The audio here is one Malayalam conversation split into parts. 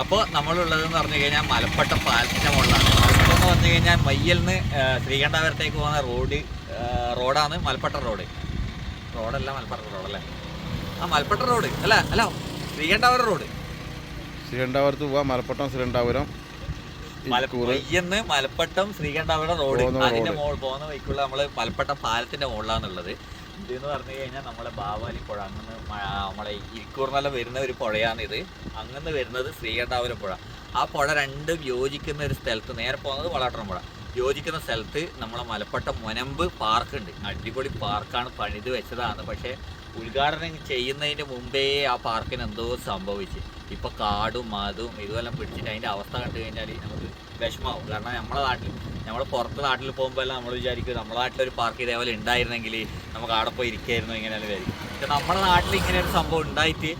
അപ്പോൾ നമ്മളുള്ളതെന്ന് പറഞ്ഞു കഴിഞ്ഞാൽ മലപ്പട്ടം പാലത്തിന്റെ മുകളിലാണ്. മലപ്പട്ടം എന്ന് പറഞ്ഞു കഴിഞ്ഞാൽ മയ്യലിന് ശ്രീകണ്ഠാപുരത്തേക്ക് പോകുന്ന റോഡ് റോഡാണ് മലപ്പട്ടം റോഡ്. റോഡല്ല റോഡ് അല്ലേ? ആ മലപ്പട്ടം റോഡ്. അല്ല അല്ല ശ്രീകണ്ഠാപുരം റോഡ്. ശ്രീകണ്ഠാപുരത്ത് പോവാം. മലപ്പട്ടം ശ്രീകണ്ഠാപുരം. മയ്യന്ന് മലപ്പട്ടം ശ്രീകണ്ഠാപുരം റോഡ്. അതിന്റെ അതിന്റെ. മുകളിൽ പോകുന്ന വഴിക്കുള്ള നമ്മൾ മലപ്പട്ടം പാലത്തിന്റെ മുകളിലാണുള്ളത്. ഇതെന്ന് പറഞ്ഞു കഴിഞ്ഞാൽ നമ്മളെ ബാവാലി പുഴ അങ്ങനെ നമ്മളെ ഇരിക്കൂർന്നെല്ലാം വരുന്ന ഒരു പുഴയാണ് ഇത് അങ്ങനെ വരുന്നത് ശ്രീകണ്ഠാപുരം പുഴ. ആ പുഴ രണ്ടും യോജിക്കുന്ന ഒരു സ്ഥലത്ത് നേരെ പോകുന്നത് വളാട്ടം പുഴ. യോജിക്കുന്ന സ്ഥലത്ത് നമ്മളെ മലപ്പട്ട മുനമ്പ് പാർക്ക് ഉണ്ട് അടിപൊളി പാർക്കാണ് പണിത് വെച്ചതാണ്. പക്ഷേ ഉദ്ഘാടനം ചെയ്യുന്നതിന് മുമ്പേ ആ പാർക്കിന് എന്തോ സംഭവിച്ച്. ഇപ്പൊ കാടും മതും ഇതുമെല്ലാം പിടിച്ചിട്ട് അതിന്റെ അവസ്ഥ കണ്ടു കഴിഞ്ഞാൽ നമുക്ക് വിഷമാവും. കാരണം നമ്മളെ നാട്ടിൽ നമ്മൾ പുറത്ത് നാട്ടിൽ പോകുമ്പോൾ നമ്മൾ വിചാരിക്കും നമ്മുടെ നാട്ടിലൊരു പാർക്ക് ഇതേപോലെ ഉണ്ടായിരുന്നെങ്കിൽ നമുക്ക് അവിടെ പോയി ഇരിക്കായിരുന്നു ഇങ്ങനെയെല്ലാം വിചാരിക്കും. പക്ഷെ നമ്മുടെ നാട്ടിൽ ഇങ്ങനെ ഒരു സംഭവം ഉണ്ടായിട്ട്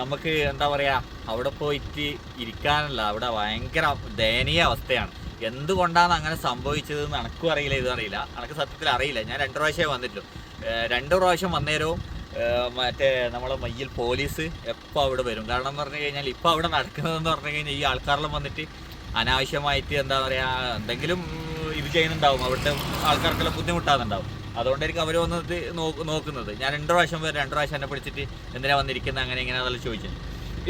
നമുക്ക് എന്താ പറയുക അവിടെ പോയിട്ട് ഇരിക്കാനല്ല അവിടെ ഭയങ്കര ദയനീയ അവസ്ഥയാണ്. എന്തുകൊണ്ടാണ് അങ്ങനെ സംഭവിച്ചത് എന്ന് എനക്കും അറിയില്ല ഇതും അറിയില്ല. എനക്ക് സത്യത്തിൽ അറിയില്ല. ഞാൻ രണ്ട് പ്രാവശ്യമേ വന്നിട്ടുള്ളൂ. രണ്ടു പ്രാവശ്യം വന്നേരവും മറ്റേ നമ്മളെ മയ്യിൽ പോലീസ് എപ്പോൾ അവിടെ വരും? കാരണം പറഞ്ഞു കഴിഞ്ഞാൽ ഇപ്പോൾ അവിടെ നടക്കുന്നതെന്ന് പറഞ്ഞു കഴിഞ്ഞാൽ ഈ ആൾക്കാരെല്ലാം വന്നിട്ട് അനാവശ്യമായിട്ട് എന്താ പറയുക എന്തെങ്കിലും ഇത് ചെയ്യുന്നുണ്ടാവും. അവിടുത്തെ ആൾക്കാർക്കെല്ലാം ബുദ്ധിമുട്ടാകുന്നുണ്ടാവും. അതുകൊണ്ടായിരിക്കും അവർ വന്നത് നോക്ക് നോക്കുന്നത്. ഞാൻ രണ്ട് പ്രാവശ്യം വരെ രണ്ട് പ്രാവശ്യം എന്നെ പിടിച്ചിട്ട് എന്തിനാ വന്നിരിക്കുന്നത് അങ്ങനെ ഇങ്ങനെ അതെല്ലാം ചോദിച്ചത്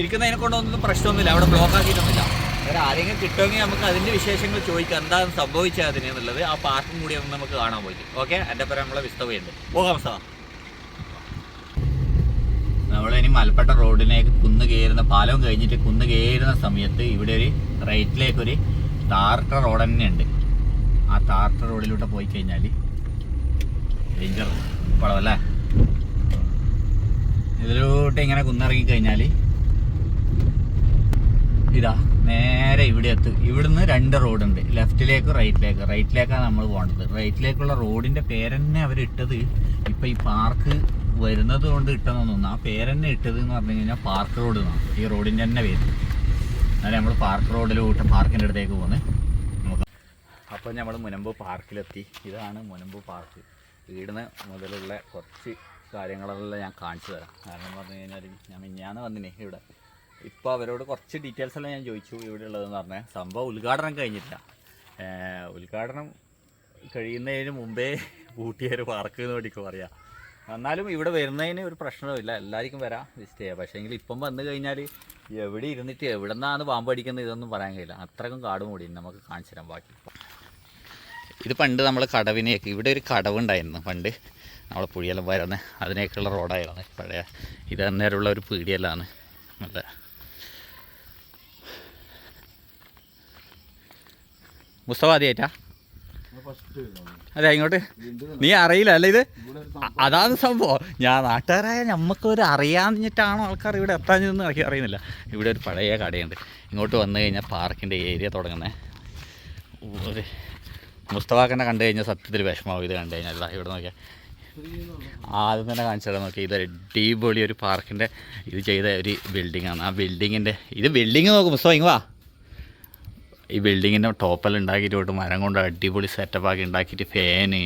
ഇരിക്കുന്നതിനെ കൊണ്ടൊന്നും പ്രശ്നമൊന്നുമില്ല. അവിടെ ബ്ലോക്ക് ആക്കിയിട്ടൊന്നുമില്ല വേറെ ആരെങ്കിലും കിട്ടുമെങ്കിൽ നമുക്ക് അതിന്റെ വിശേഷങ്ങൾ ചോദിക്കാം. എന്താണ് സംഭവിച്ചത് അതിനെന്നുള്ളത് ആ പാർട്ടും കൂടി ഒന്ന് നമുക്ക് കാണാൻ പോയി ഓക്കെ? എന്റെ പേര് നമ്മളെ വിസ്തവയുണ്ട് ഓ സാർ. നമ്മളിനി മലപ്പെട്ട റോഡിലേക്ക് കുന്ന് കയറുന്ന പാലം കഴിഞ്ഞിട്ട് കുന്ന് കയറുന്ന സമയത്ത് ഇവിടെ ഒരു റൈറ്റിലേക്ക് ഒരു ടാർട്ട റോഡ് തന്നെ ഉണ്ട് ആ താർട്ട റോഡിലൂടെ പോയി കഴിഞ്ഞാൽ ഡേഞ്ചർ കുളമല്ലേ ഇതിലോട്ട് ഇങ്ങനെ കുന്നിറങ്ങി കഴിഞ്ഞാൽ ഇതാ നേരെ ഇവിടെ എത്തും. ഇവിടുന്ന് രണ്ട് റോഡുണ്ട്. ലെഫ്റ്റിലേക്ക് റൈറ്റിലേക്ക്. റൈറ്റിലേക്കാണ് നമ്മൾ പോകേണ്ടത്. റൈറ്റിലേക്കുള്ള റോഡിന്റെ പേരെന്നെ അവരിട്ടത് ഇപ്പൊ ഈ പാർക്ക് വരുന്നത് കൊണ്ട് ഇട്ടെന്ന് തോന്നുന്നു. ആ പേരെന്നെ ഇട്ടത് എന്ന് പറഞ്ഞു കഴിഞ്ഞാൽ പാർക്ക് റോഡ് എന്നാണ്. ഈ റോഡിന്റെ തന്നെ പേര്. എന്നാലും നമ്മൾ പാർക്ക് റോഡിലോട്ട് പാർക്കിന്റെ അടുത്തേക്ക് പോകുന്നത് അപ്പോൾ നമ്മൾ മുനമ്പ് പാർക്കിലെത്തി. ഇതാണ് മുനമ്പ് പാർക്ക്. വീടിന് മുതലുള്ള കുറച്ച് കാര്യങ്ങളെല്ലാം ഞാൻ കാണിച്ചു തരാം. കാരണം പറഞ്ഞു കഴിഞ്ഞാൽ ഞാൻ മിഞ്ഞാന്ന് വന്നിനെ ഇവിടെ. ഇപ്പോൾ അവരോട് കുറച്ച് ഡീറ്റെയിൽസ് എല്ലാം ഞാൻ ചോദിച്ചു. ഇവിടെ ഉള്ളതെന്ന് പറഞ്ഞാൽ സംഭവം ഉദ്ഘാടനം കഴിഞ്ഞിട്ടില്ല. ഉദ്ഘാടനം കഴിയുന്നതിന് മുമ്പേ പൂട്ടിയൊരു പാർക്ക് എന്ന് വേണ്ടിക്ക് പറയാം. എന്നാലും ഇവിടെ വരുന്നതിന് ഒരു പ്രശ്നവുമില്ല എല്ലാവർക്കും വരാം വിസിറ്റ് ചെയ്യാം. പക്ഷേ എങ്കിൽ ഇപ്പം വന്നു കഴിഞ്ഞാൽ എവിടെ ഇരുന്നിട്ട് എവിടെ നിന്നാണ് പാമ്പ് അടിക്കുന്നത് ഇതൊന്നും പറയാൻ കഴിയില്ല. അത്രക്കും കാട് മൂടി നമുക്ക് കാണിച്ചു തരാം ബാക്കി. ഇത് പണ്ട് നമ്മൾ കടവിനെയൊക്കെ ഇവിടെ ഒരു കടവുണ്ടായിരുന്നു പണ്ട്. നമ്മളെ പുഴിയെല്ലാം വരുന്നത് അതിനേക്കുള്ള റോഡായിരുന്നു. പഴയ ഇത് അന്നേരമുള്ള ഒരു പീടിയെല്ലാണ് നല്ല മുസ്തഫ ആദ്യമായിട്ടാ അതെ ഇങ്ങോട്ട്. നീ അറിയില്ല അല്ല ഇത്? അതാണ് സംഭവം. ഞാൻ നാട്ടുകാരായ ഞമ്മക്കൊരു അറിയാഞ്ഞിട്ടാണോ ആൾക്കാർ ഇവിടെ എനിക്ക് അറിയുന്നില്ല. ഇവിടെ ഒരു പഴയ കടയുണ്ട്. ഇങ്ങോട്ട് വന്നു കഴിഞ്ഞാൽ പാർക്കിന്റെ ഏരിയ തുടങ്ങുന്നത് ഒരു മുസ്തഫാക്കനെ കണ്ടു കഴിഞ്ഞാൽ സത്യത്തിൽ വിഷമാവും ഇത് കണ്ടു കഴിഞ്ഞാൽ ഇവിടെ നോക്കിയാൽ ആദ്യം തന്നെ കാണിച്ചാൽ നോക്കി. ഇത് അടിപൊളി ഒരു പാർക്കിന്റെ ഇത് ചെയ്ത ഒരു ബിൽഡിങ്ങാണ് ആ ബിൽഡിങ്ങിന്റെ ഇത് ബിൽഡിങ് നോക്കും മുസ്തഫ ഇങ്ങ് വാ. ഈ ബിൽഡിങ്ങിന്റെ ടോപ്പെല്ലാം ഉണ്ടാക്കിയിട്ട് മരം കൊണ്ട് അടിപൊളി സെറ്റപ്പ് ആക്കി ഉണ്ടാക്കിയിട്ട് ഫാന്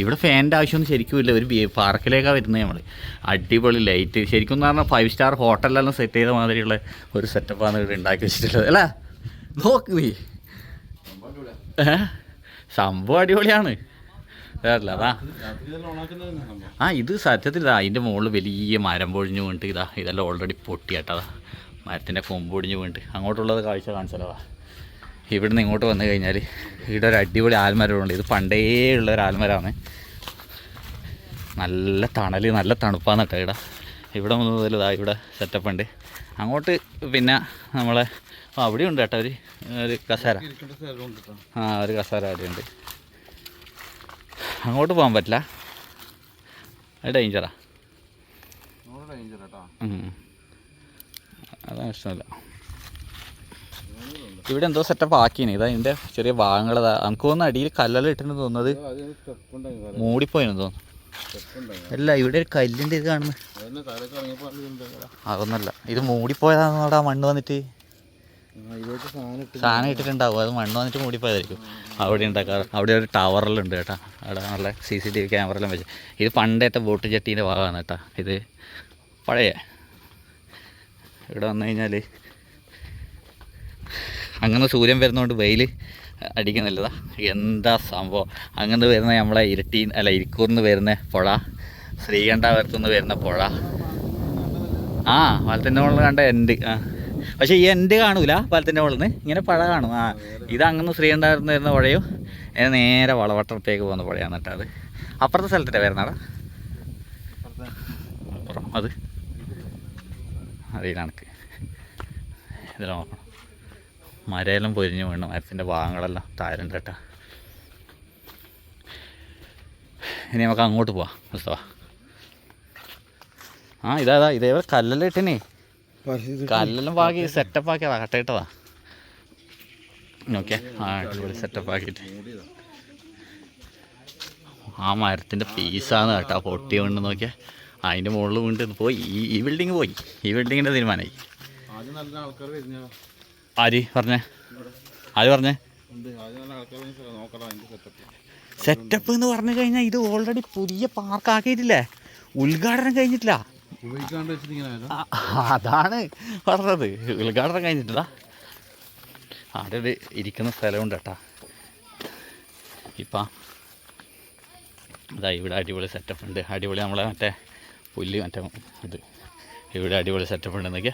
ഇവിടെ ഫാനിന്റെ ആവശ്യമൊന്നും ശരിക്കും ഇല്ല. ഒരു പാർക്കിലേക്കാണ് വരുന്നത് നമ്മൾ അടിപൊളി ലൈറ്റ് ശരിക്കും എന്ന് പറഞ്ഞാൽ ഫൈവ് സ്റ്റാർ ഹോട്ടലിലെല്ലാം സെറ്റ് ചെയ്ത മാതിരിയുള്ള ഒരു സെറ്റപ്പാണ് ഇവിടെ ഉണ്ടാക്കി വെച്ചിട്ടുള്ളത്. അല്ലേ? നോക്ക് നീ? സംഭവം അടിപൊളിയാണ്. വേറല്ല അതാ. ആ ഇത് സത്യത്തിൽ ഇതാ അതിന്റെ മുകളിൽ വലിയ മരം പൊഴിഞ്ഞു വീണിട്ട് ഇതാ ഇതെല്ലാം ഓൾറെഡി പൊട്ടിയാട്ടതാ മരത്തിന്റെ കൊമ്പ് പൊടിഞ്ഞ് വീണിട്ട്. അങ്ങോട്ടുള്ളത് കാഴ്ച കാണിച്ചാലോ ഇവിടുന്ന് ഇങ്ങോട്ട് വന്നു കഴിഞ്ഞാൽ ഇവിടെ ഒരു അടിപൊളി ആൽമരമുണ്ട്. ഇത് പണ്ടേ ഉള്ള ഒരു ആൽമരമാണ്. നല്ല തണൽ നല്ല തണുപ്പാണ് കേട്ടോ ഇവിടെ. ഇവിടെ മുതൽ ഇതാ ഇവിടെ സെറ്റപ്പ് ഉണ്ട്. അങ്ങോട്ട് പിന്നെ നമ്മളെ അവിടെ ഉണ്ട് കേട്ടോ ഒരു ഒരു കസേര. ആ ഒരു കസേര അവിടെയുണ്ട് അങ്ങോട്ട് പോകാൻ പറ്റില്ല. അത് ഡേഞ്ചറാ ഉം. അതാണ് ഇഷ്ടമല്ല. ഇവിടെ എന്തോ സെറ്റപ്പ് ആക്കിയാണ് ഇതാ ഇതിന്റെ ചെറിയ ഭാഗങ്ങൾ നമുക്ക് തോന്നുന്നു അടിയിൽ കല്ലെല്ലാം ഇട്ടെന്ന് തോന്നുന്നത്. മൂടിപ്പോയെന്ന് തോന്നുന്നു. അല്ല ഇവിടെ ഒരു കല്ലിന്റെ ഇത് കാണുന്നത് അതൊന്നല്ല. ഇത് മൂടിപ്പോയതാണെന്ന് അവിടെ മണ്ണ് വന്നിട്ട്. സാധനം ഇട്ടിട്ടുണ്ടാവും. അത് മണ്ണ് വന്നിട്ട് മൂടിപ്പോയതായിരിക്കും. അവിടെ ഉണ്ടാക്കാറ് അവിടെ ഒരു ടവറെല്ലാം ഉണ്ട് കേട്ടോ. അവിടെ നല്ല C C T V camera എല്ലാം വെച്ച്. ഇത് പണ്ടത്തെ ബോട്ട് ചട്ടീന്റെ ഭാഗമാണ് കേട്ടോ. ഇത് പഴയ. ഇവിടെ വന്നു കഴിഞ്ഞാൽ അങ്ങനെ സൂര്യൻ വരുന്നതുകൊണ്ട് വെയിൽ അടിക്കുന്നില്ലതാ. എന്താ സംഭവം? അങ്ങനെ വരുന്ന നമ്മളെ ഇരട്ടി അല്ല ഇരിക്കൂർന്ന് വരുന്ന പുഴ ശ്രീകണ്ഠാപുരത്തുനിന്ന് വരുന്ന പുഴ. ആ പാലത്തിന്റെ മുകളിൽ കണ്ട എൻഡ് ആ. പക്ഷേ ഈ എൻഡ് കാണൂല പാലത്തിന്റെ മുകളിൽ നിന്ന് ഇങ്ങനെ പുഴ കാണും. ആ ഇത് അങ്ങനെ ശ്രീകണ്ഠാപുരത്ത് വരുന്ന പുഴയും നേരെ വളവട്ടത്തേക്ക് പോകുന്ന പുഴയാണ് കേട്ടോ അത്. അപ്പുറത്തെ സ്ഥലത്തിന്റെ വരുന്നാടാ? അപ്പുറം അത്. അറിയില്ല എനിക്ക് ഇതിൽ നോക്കണം മരയെല്ലാം പൊരിഞ്ഞു വീണു. മരത്തിന്റെ ഭാഗങ്ങളെല്ലാം താരണ്ട് കേട്ടോ. ഇനി നമുക്ക് അങ്ങോട്ട് പോവാം മുസ്തഫ. ആ ഇതാ ഇതാ ഇതേപോലെ കല്ലെല്ലാം ഇട്ടിനെ. കല്ലെല്ലാം പാകി സെറ്റപ്പ് ആക്കിയതാ കട്ടയിട്ടതാ ഓക്കെ ആ അടിപൊളി സെറ്റപ്പ് ആക്കിയിട്ട്. ആ മരത്തിന്റെ പീസാണ് കേട്ടോ പൊട്ടി വീണ് നോക്കിയാൽ അതിന്റെ മുകളിൽ വീണ്ടും പോയി. ഈ ഈ ബിൽഡിങ് പോയി. ഈ ബിൽഡിങ്ങിന്റെ തീരുമാനമായി ആര് പറഞ്ഞേ? ആര് പറഞ്ഞേ? സെറ്റപ്പ് എന്ന് പറഞ്ഞു കഴിഞ്ഞാൽ ഇത് ഓൾറെഡി പുതിയ പാർക്ക് ആക്കിയിട്ടില്ലേ? ഉദ്ഘാടനം കഴിഞ്ഞിട്ടില്ല. അതാണ് പറഞ്ഞത്. ഉദ്ഘാടനം കഴിഞ്ഞിട്ടില്ല. അവിടെ ഒരു ഇരിക്കുന്ന സ്ഥലമുണ്ട് കേട്ടാ. ഇപ്പം. അതാ ഇവിടെ അടിപൊളി സെറ്റപ്പ് ഉണ്ട്. അടിപൊളി നമ്മളെ മറ്റേ പുല്ല് മറ്റേ ഇത് ഇവിടെ അടിപൊളി സെറ്റപ്പ് ഉണ്ടെന്നൊക്കെ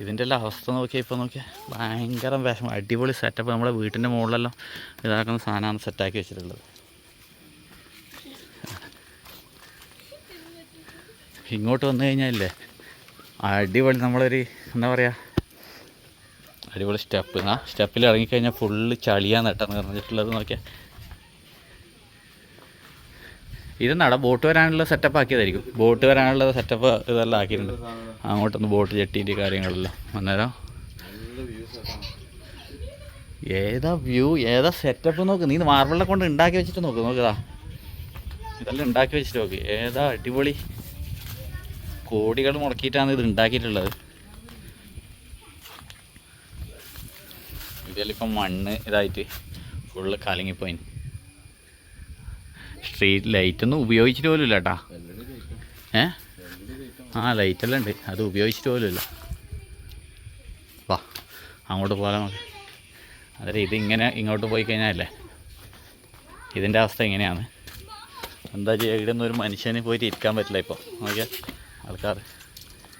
ഇതിന്റെ എല്ലാം അവസ്ഥ നോക്കിയാൽ ഇപ്പോൾ നോക്കിയാൽ ഭയങ്കര വിഷമം. അടിപൊളി സെറ്റപ്പ് നമ്മുടെ വീട്ടിന്റെ മുകളിലെല്ലാം ഇതാക്കുന്ന സാധനമാണ് സെറ്റാക്കി വെച്ചിട്ടുള്ളത്. ഇങ്ങോട്ട് വന്നു കഴിഞ്ഞാലേ അടിപൊളി നമ്മളൊരു എന്താ പറയുക അടിപൊളി സ്റ്റെപ്പ് ആ സ്റ്റെപ്പിൽ ഇറങ്ങിക്കഴിഞ്ഞാൽ ഫുള്ള് ചളിയാന്ന് നട്ടാന്ന് പറഞ്ഞിട്ടുള്ളത് നോക്കിയാൽ ഇത് നട ബോട്ട് വരാനുള്ള സെറ്റപ്പ് ആക്കിയതായിരിക്കും. ബോട്ട് വരാനുള്ള സെറ്റപ്പ് ഇതെല്ലാം ആക്കിയിട്ടുണ്ട്. അങ്ങോട്ടൊന്ന് ബോട്ട് ജെട്ടിന്റെ കാര്യങ്ങളെല്ലാം. അന്നേരം ഏതാ വ്യൂ ഏതാ സെറ്റപ്പ് നോക്ക്? നീ മാർബിളിനെ കൊണ്ട് ഉണ്ടാക്കി വെച്ചിട്ട് നോക്ക് നോക്കതാ ഇതെല്ലാം ഉണ്ടാക്കി വെച്ചിട്ട് നോക്ക്. ഏതാ അടിപൊളി. കോടികൾ മുടക്കിയിട്ടാണ് ഇത് ഉണ്ടാക്കിയിട്ടുള്ളത്. ഇതിലിപ്പം മണ്ണ് ഇതായിട്ട് ഫുള്ള് കലങ്ങിപ്പോയി സ്ട്രീറ്റ് ലൈറ്റൊന്നും ഉപയോഗിച്ചിട്ട് പോലും ഇല്ലട്ടാ. ഏ? ആ ലൈറ്റെല്ലാം ഉണ്ട്. അത് ഉപയോഗിച്ചിട്ട് പോലും ഇല്ല. വാ അങ്ങോട്ട് പോകാൻ നമുക്ക്. അതായത് ഇതിങ്ങനെ ഇങ്ങോട്ട് പോയി കഴിഞ്ഞാലല്ലേ? ഇതിന്റെ അവസ്ഥ ഇങ്ങനെയാണ്. എന്താ ചെയ്യുക ഇവിടെ ഒന്നും ഒരു മനുഷ്യന് പോയിട്ട് ഇരിക്കാൻ പറ്റില്ല ഇപ്പോൾ നോക്കിയ ആൾക്കാർ.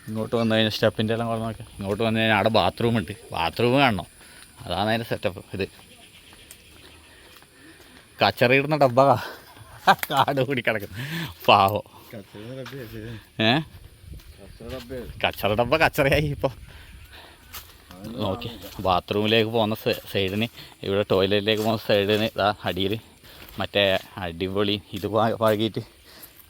ഇങ്ങോട്ട് വന്നു കഴിഞ്ഞാൽ സ്റ്റെപ്പിന്റെ എല്ലാം കുളം നോക്കിയാൽ ഇങ്ങോട്ട് വന്നു കഴിഞ്ഞാൽ അവിടെ ബാത്റൂം ഉണ്ട്. ബാത്റൂം കാണണം. അതാണ് അതിന്റെ സെറ്റപ്പ് ഇത്. കച്ചറിയിടുന്ന ഡബ്ബ കാട് കൂടി കിടക്കും പാവോ. ഏ? കച്ചറ ഡബ്ബ കച്ചറയായി ഇപ്പോൾ നോക്കി ബാത്റൂമിലേക്ക് പോകുന്ന സൈഡിന് ഇവിടെ ടോയ്ലറ്റിലേക്ക് പോകുന്ന സൈഡിന് ഇതാ അടിയിൽ മറ്റേ അടിപൊളി ഇത് പഴകിയിട്ട്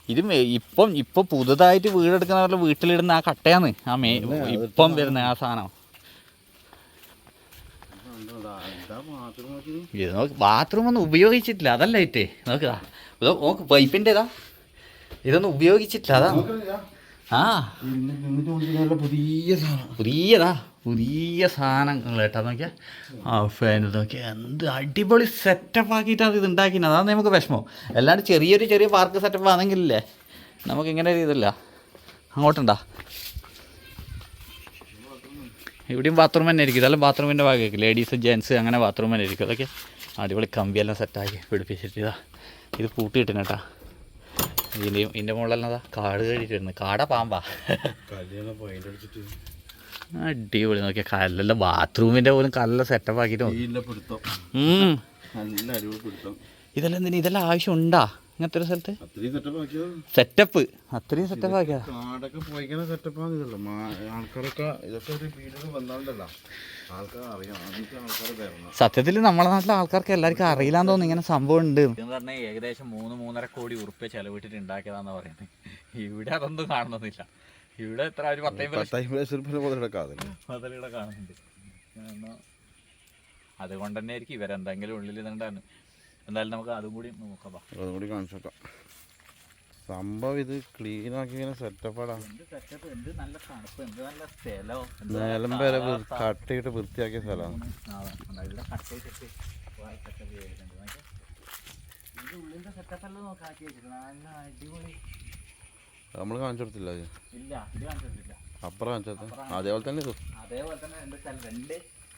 ഇത് ഇപ്പം ഇപ്പം പുതുതായിട്ട് വീടെടുക്കുന്നവരുടെ വീട്ടിലിടുന്ന ആ കട്ടയാണ് ആ മേ ഇപ്പം വരുന്ന ആ സാധനം. ഇത് നോക്ക്. ബാത്റൂം ഒന്നും ഉപയോഗിച്ചിട്ടില്ല അതല്ല ഇറ്റേ നോക്കുക ഇത് നോക്ക് പൈപ്പിന്റെ ഇതാ ഇതൊന്നും ഉപയോഗിച്ചിട്ടില്ല അതാ. ആ. പുതിയതാ? പുതിയ സാധനങ്ങൾ കേട്ടോ നോക്കിയാൽ ആ ഫാൻ നോക്കിയാൽ എന്ത് അടിപൊളി സെറ്റപ്പ് ആക്കിയിട്ടാണ് ഇത് ഉണ്ടാക്കിയത് അതാണ് നമുക്ക് വിഷമം. അല്ലാണ്ട് ചെറിയൊരു ചെറിയ പാർക്ക് സെറ്റപ്പ് ആണെങ്കിലല്ലേ നമുക്ക് ഇങ്ങനെ ഒരു ഇതില്ല. അങ്ങോട്ടുണ്ടാ. ഇവിടെയും ബാത്റൂം തന്നെ ആയിരിക്കും ഇതെല്ലാം ബാത്റൂമിന്റെ ഭാഗമായിരിക്കും. ലേഡീസ് ജെൻസ് അങ്ങനെ ബാത്റൂം തന്നെ ആയിരിക്കും അതൊക്കെ അടിപൊളി കമ്പിയെല്ലാം സെറ്റാക്കി പിടിപ്പിച്ചിട്ട് ഇതാ ഇത് പൂട്ടിയിട്ടിന് കേട്ടാ. ഇതിന്റെ ഇതിന്റെ മുകളിലെല്ലാം അതാ കാട് കഴിഞ്ഞിട്ടിരുന്നു കാട പാമ്പാ. അടിപൊളി നോക്കിയാൽ കല്ലല്ല ബാത്റൂമിന്റെ പോലും കല്ല സെറ്റപ്പ് ആക്കിയിട്ട് ഇതെല്ലാം എന്തിനാ ഇതെല്ലാം ആവശ്യം ആവശ്യമുണ്ടാ ഇങ്ങനത്തെ ഒരു സ്ഥലത്ത്? സെറ്റപ്പ് സെറ്റപ്പ് അത്രയും സെറ്റപ്പ് ആക്കിയാ കാടൊക്കെ പോയിക്കുന്ന ആൾക്കാരൊക്കെ ഇതൊക്കെ ഒരു വന്നാലല്ല സത്യത്തിൽ നമ്മളെ നാട്ടിലെ ആൾക്കാർക്ക് എല്ലാവർക്കും അറിയില്ലാന്ന് തോന്നുന്നു ഇങ്ങനെ സംഭവം ഉണ്ട്. എന്ന് പറഞ്ഞാൽ ഏകദേശം മൂന്ന് മൂന്നര കോടി ഉറുപ്പ്യ ചെലവിട്ടിട്ട് ഉണ്ടാക്കിയതാന്ന് പറയുന്നത് ഇവിടെ അതൊന്നും കാണുന്നില്ല ഇവിടെ എത്ര ഒരു പത്തൈമ്പത് കാണുന്നുണ്ട്. അതുകൊണ്ട് തന്നെ ആയിരിക്കും ഇവരെന്തെങ്കിലും ഉള്ളിൽ ഇതുണ്ടായിരുന്നു എന്തായാലും നമുക്ക് അതും കൂടി നോക്കാം. അതും കൂടി കാണിച്ചു നോക്കാം സംഭവം ഇത് ക്ലീൻ ആക്കി ഇങ്ങനെ സെറ്റപ്പാടാ സ്ഥലം. നേലം വരെ. കട്ടിയിട്ട് വൃത്തിയാക്കിയ സ്ഥലമാണ്. അടിപൊളി. നമ്മൾ കാണിച്ചു കൊടുത്തില്ല അപ്പുറം കാണിച്ചു അതേപോലെ തന്നെ അതേപോലെ തന്നെ സ്ഥലം രണ്ട്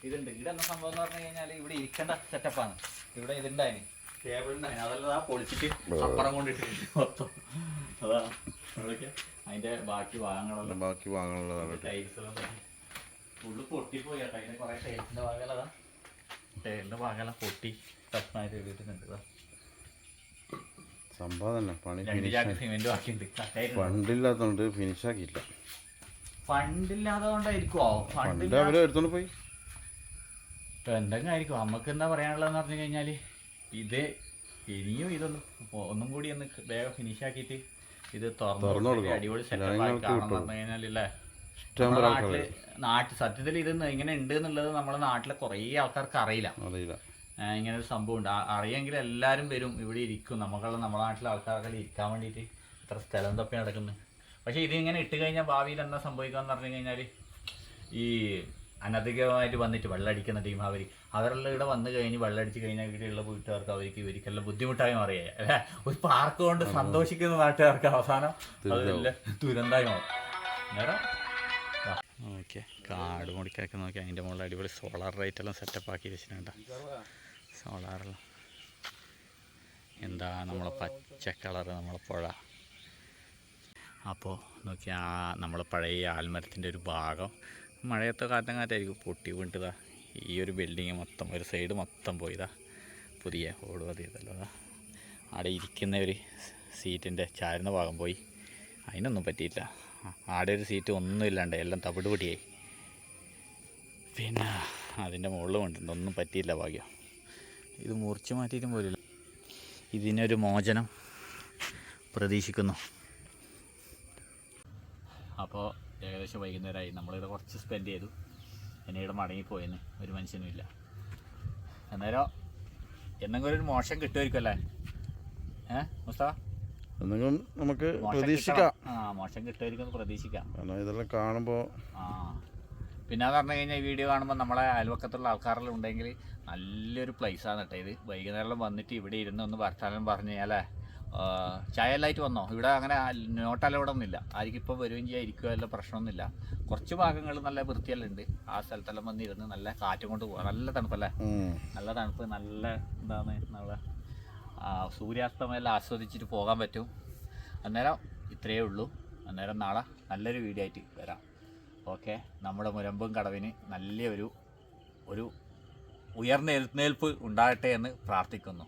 ഇതുണ്ട്. ഇവിടെ എന്ന സംഭവം എന്ന് പറഞ്ഞു കഴിഞ്ഞാൽ ഇവിടെ ഇരിക്കേണ്ട സെറ്റപ്പാണ് ഇവിടെ ഇതുണ്ടായിന്. ബാക്കി ഭാഗങ്ങളെല്ലാം. ബാക്കി പൊട്ടിപ്പോയി അതിന്റെ കുറെ ടൈൽസിന്റെ ഭാഗമല്ലതാ ടൈലിന്റെ ഭാഗമെല്ലാം പൊട്ടി പ്രശ്നമായിട്ട് എഴുതിയിട്ടുണ്ട്. ഇതാ. സംഭവം തന്നെ പണി. ഫണ്ടില്ലാത്തോണ്ട് ഫിനിഷ് ആക്കിയില്ല ഫണ്ടില്ലാതെ കൊണ്ടായിരിക്കുമോ ഫണ്ട് അവർ എടുത്തോണ്ട് പോയി. എന്തെങ്കിലും ആയിരിക്കും. നമുക്ക് എന്താ പറയാനുള്ളതെന്ന് പറഞ്ഞു കഴിഞ്ഞാൽ ഇത് ഇനിയും ഇതൊന്ന് ഒന്നും കൂടി ഒന്ന് വേഗം ഫിനിഷ് ആക്കിയിട്ട് ഇത് തുറന്നു. അടിപൊളി സെറ്റപ്പ് നാട്ടിൽ നാട്ടിൽ സത്യത്തിൽ ഇത് ഇങ്ങനെ ഉണ്ട് എന്നുള്ളത് നമ്മുടെ നാട്ടിലെ കുറേ ആൾക്കാർക്ക് അറിയില്ല. ഇങ്ങനെ ഒരു സംഭവം ഉണ്ട്. അറിയെങ്കിൽ എല്ലാവരും വരും ഇവിടെ ഇരിക്കും. നമുക്കുള്ള നമ്മുടെ നാട്ടിലെ ആൾക്കാരൊക്കെ ഇരിക്കാൻ വേണ്ടിയിട്ട് ഇത്ര സ്ഥലം തപ്പി നടക്കുന്നത് പക്ഷേ ഇത് ഇങ്ങനെ ഇട്ട് കഴിഞ്ഞാൽ ഭാവിയിൽ എന്താ സംഭവിക്കാന്ന് പറഞ്ഞു കഴിഞ്ഞാൽ ഈ അനധികമായിട്ട് വന്നിട്ട് വെള്ളമടിക്കുന്ന ടീം അവർ അവരെല്ലാം ഇവിടെ വന്നു കഴിഞ്ഞ് വെള്ളമടിച്ച് കഴിഞ്ഞാൽ ഇവിടെയുള്ള വീട്ടുകാർക്ക് അവർക്ക് ഇവർക്കെല്ലാം ബുദ്ധിമുട്ടായി മാറിയേ. അല്ലെ? ഒരു പാർക്ക് കൊണ്ട് സന്തോഷിക്കുന്ന നാട്ടുകാർക്ക് അവസാനം അതെല്ലാം ദുരന്തമായി മാറും. ഓക്കെ. കാട് മുടിക്കൊക്കെ നോക്കി അതിന്റെ മുകളിൽ അടിപൊളി സോളാർ ലൈറ്റ് എല്ലാം സെറ്റപ്പ് ആക്കി വെച്ചിട്ടുണ്ട്. സോളാറെല്ലാം എന്താ നമ്മളെ പച്ച കളറ് നമ്മളെ പുഴ. അപ്പോൾ നോക്കിയാൽ ആ നമ്മളെ പഴയ ആൽമരത്തിന്റെ ഒരു ഭാഗം മഴയത്തെ കാറ്റം കാറ്റായിരിക്കും പൊട്ടി വീണ്ടതാ ഈ ഒരു ബിൽഡിങ് മൊത്തം ഒരു സൈഡ് മൊത്തം പോയതാ പുതിയ ഓട് പതിയതല്ലോ അതാ അവിടെ ഇരിക്കുന്ന ഒരു സീറ്റിന്റെ ചാരുന്ന ഭാഗം പോയി. അതിനൊന്നും പറ്റിയില്ല. ആടെ ഒരു സീറ്റ് ഒന്നും ഇല്ലാണ്ട് എല്ലാം തവിട് പൊടിയായി പിന്നെ അതിന്റെ മുകളിൽ ഉണ്ട് ഒന്നും പറ്റിയില്ല ഭാഗ്യം. ഇത് മുറിച്ച് മാറ്റിയിട്ടും പോലില്ല ഇതിനൊരു മോചനം പ്രതീക്ഷിക്കുന്നു. അപ്പോൾ ഏകദേശം വൈകുന്നേരമായി. നമ്മളിവിടെ കുറച്ച് സ്പെൻഡ് ചെയ്തു. എന്നീടെ മടങ്ങിപ്പോയെന്ന് ഒരു മനുഷ്യനുമില്ല. അന്നേരം എന്തെങ്കിലും ഒരു മോശം കിട്ടുമായിരിക്കും അല്ലേ? ഏഹ് മുസ്തഫ? എന്തെങ്കിലും നമുക്ക് പ്രതീക്ഷിക്കാം. ആ മോശം കിട്ടുമായിരിക്കും എന്ന് പ്രതീക്ഷിക്കാം. കാരണം ഇതെല്ലാം കാണുമ്പോൾ ആ. പിന്നെ എന്ന് പറഞ്ഞു കഴിഞ്ഞാൽ ഈ വീഡിയോ കാണുമ്പോൾ നമ്മളെ അയൽവക്കത്തുള്ള ആൾക്കാരെല്ലാം ഉണ്ടെങ്കിൽ നല്ലൊരു പ്ലേസ് ആണ് കേട്ടോ ഇത്. വൈകുന്നേരം വന്നിട്ട് ഇവിടെ ഇരുന്ന് ഒന്ന് വർത്താനം പറഞ്ഞു കഴിഞ്ഞാലേ ചായ ലൈറ്റ് വന്നോ? ഇവിടെ അങ്ങനെ നോട്ട് അലൗഡ് ഒന്നുമില്ല ആർക്കും ഇപ്പോൾ വരികയും ചെയ്യാൻ ഇരിക്കുകയോ അല്ല പ്രശ്നമൊന്നുമില്ല. കുറച്ച് ഭാഗങ്ങൾ നല്ല വൃത്തിയെല്ലാം ഉണ്ട്. ആ സ്ഥലത്തെല്ലാം വന്നിരുന്ന് നല്ല കാറ്റും കൊണ്ട് പോകാം നല്ല തണുപ്പല്ലേ? നല്ല തണുപ്പ് നല്ല എന്താണ് നമ്മളെ സൂര്യാസ്തമയെല്ലാം ആസ്വദിച്ചിട്ട് പോകാൻ പറ്റും. അന്നേരം ഇത്രയേ ഉള്ളൂ. അന്നേരം നാളെ നല്ലൊരു വീഡിയോ ആയിട്ട് വരാം. ഓക്കെ? നമ്മുടെ മുരമ്പും കടവിന് നല്ലൊരു ഒരു ഉയർന്ന എഴുന്നേൽപ്പ് ഉണ്ടാകട്ടെ എന്ന് പ്രാർത്ഥിക്കുന്നു.